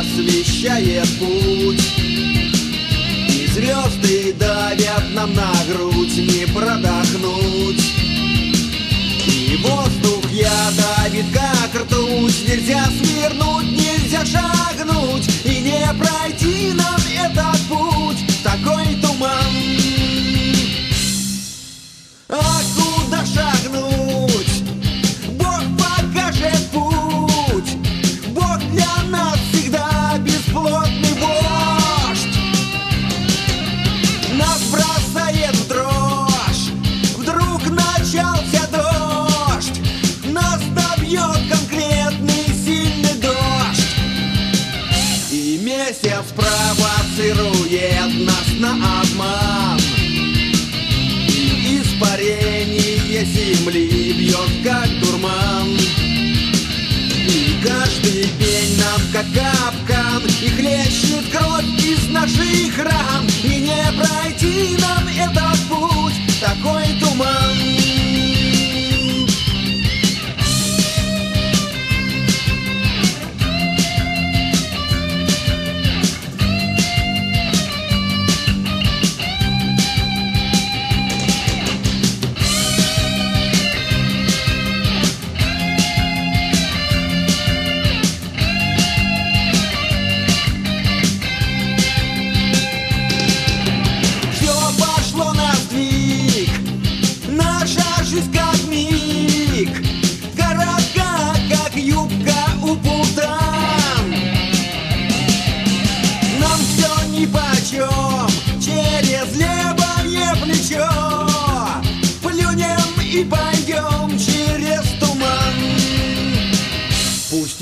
освещает путь. И звезды давят нам на грудь Не продохнуть. И воздух я давит как ртуть. Нельзя свернуть, нельзя шагнуть. И не пройти нам этот путь. Такой туман. А месяц провоцирует нас на обман. Испарение земли бьет как дурман. И каждый день нам как капкан И хлещет кровь из наших ран. И не пройти нам этот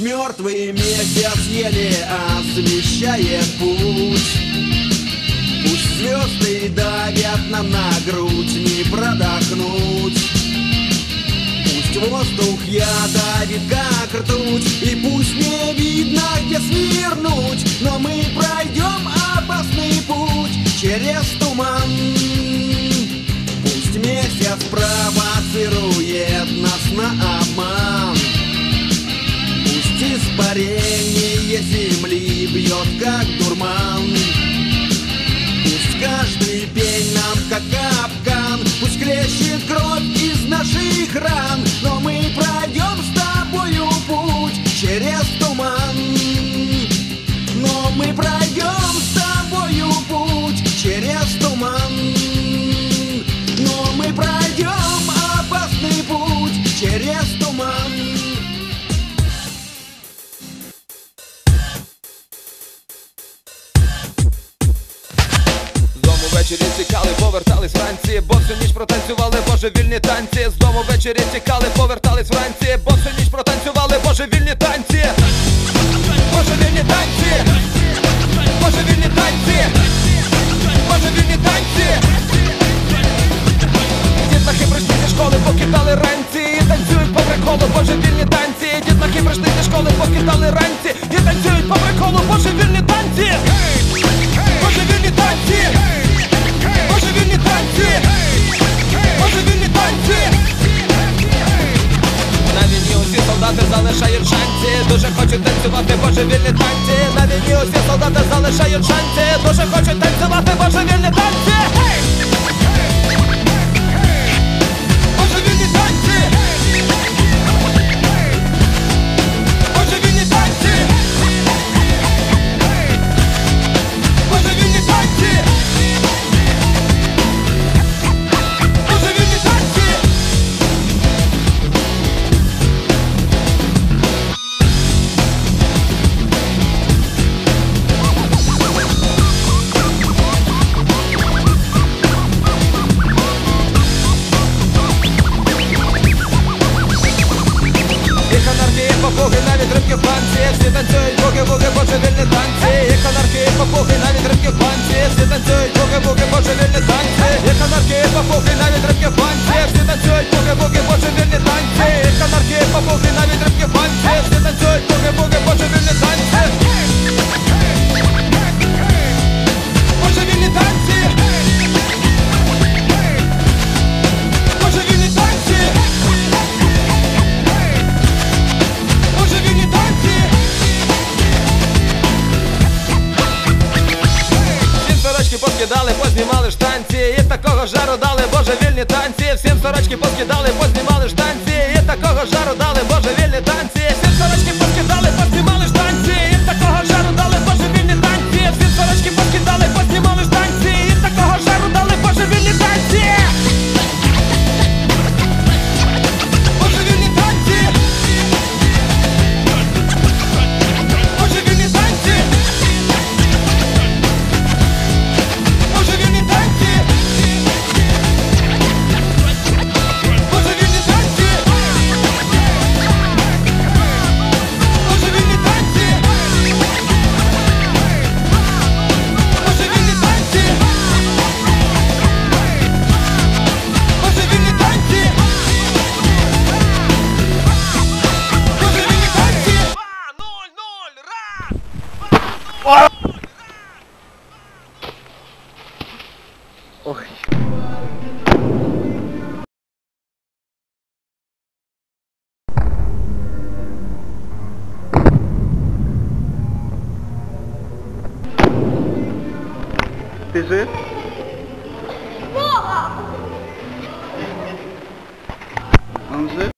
мертвый месяц еле освещает путь. Пусть звезды давят нам на грудь, не продохнуть. Пусть воздух я давит как ртуть И пусть не видно, где свернуть. Но мы пройдем опасный путь через туман. Пусть месяц провоцирует наших ран Но ввечері тікали, повертались вранці, бо ніч протанцювали божевільні танці. З дому ввечері тікали, повертались вранці, бо ніч протанцювали божевільні танці. Божевільні танці, На війні усі солдати залишають шанси Дуже хочуть танцювати божевільні танці Їх анархії, попуги, навіть рибки в банці Всі танцюють буги-буги, божевільні танці Їх анархії, попуги, навіть рибки в банці Всі танцюють буги-буги, божевільні танці Їх анархії, попуги, навіть рибки в банці Всі танцюють буги-буги, божевільні танці, всім сорочки поскидали, познімали штанці. І такого жару дали, боже, вільні танці. Bora! Oi. PZ? Porra! Vamos ver?